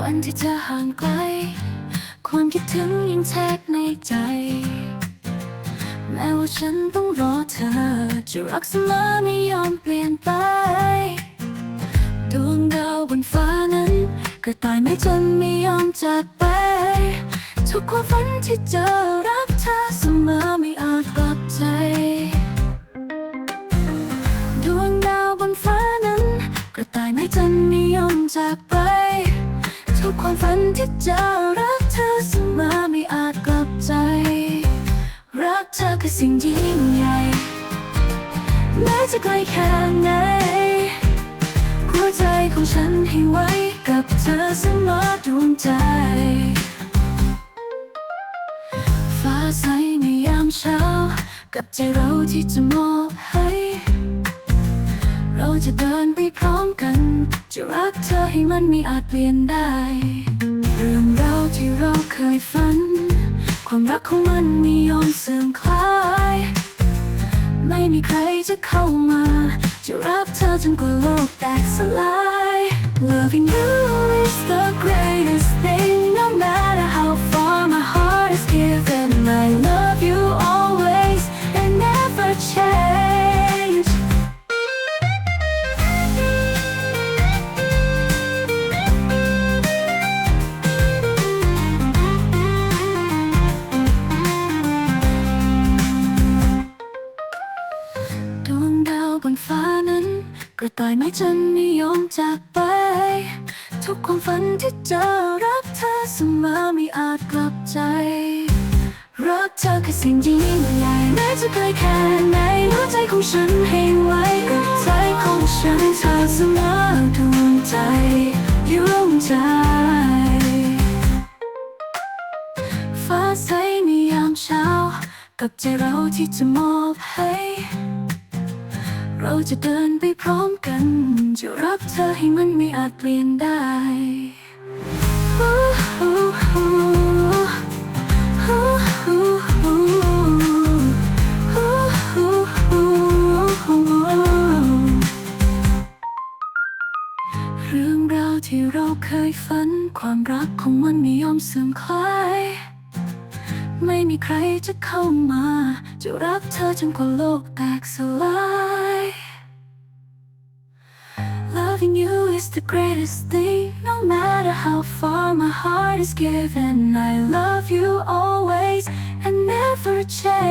วันที่จะห่างไกล ความคิดถึงยังแทรกในใจ แม้ว่าฉันต้องรอเธอ จะรักเสมอไม่ยอมเปลี่ยนไป ดวงดาวบนฟ้านั้นกระต่ายไม่จนไม่ยอมจากไป ทุกความฝันที่เจอรักเธอเสมอไม่อาจกลับใจดวงดาวบนฟ้านั้น กระต่ายไม่จนไม่ยอมจากไป ฝันที่เจอรักเธอเสมอไม่อาจกลับใจ รักเธอคือสิ่งยิ่งใหญ่แม้จะไกลแค่ไหนหัวใจของฉันให้ไว้กับเธอเสมอดวงใจ ฟ้าใสในยามเช้า กับใจเราที่จะมอบให้เราจะเดินไปพร้อมกัน จะรักเธอให้มันไม่อาจเปลี่ยนได้ เรื่องราวที่เราเคยฝัน ความรักของมันไม่ยอมเสื่อมคลาย ไม่มีใครจะเข้ามา จะรับเธอจนกว่าโลกแตกสลาย Loving you is the กระต่ายไม่จันไม่ยอมจากไป ทุกความฝันที่เจอรักเธอเสมอไม่อาจกลับใจ รักเธอคือสิ่งยิ่งใหญ่แม้จะไกลแค่ไหนหัวใจของฉันให้ไว้กับใจของฉันเธอเสมอดวงใจดวงใจฟ้าใสในยามเช้า กับใจเราที่จะมอบให้ เราจะเดินไปพร้อมกัน จะรับเธอให้มันไม่อาจเปลี่ยนได้เรื่องราวที่เราเคยฝัน ความรักของมันไม่ยอมเสื่อมคลาย ไม่มีใครจะเข้ามา จะรักเธอจนกว่าโลกแตกสลาย Loving you is the greatest thing No matter how far my heart is given. I love you always and never change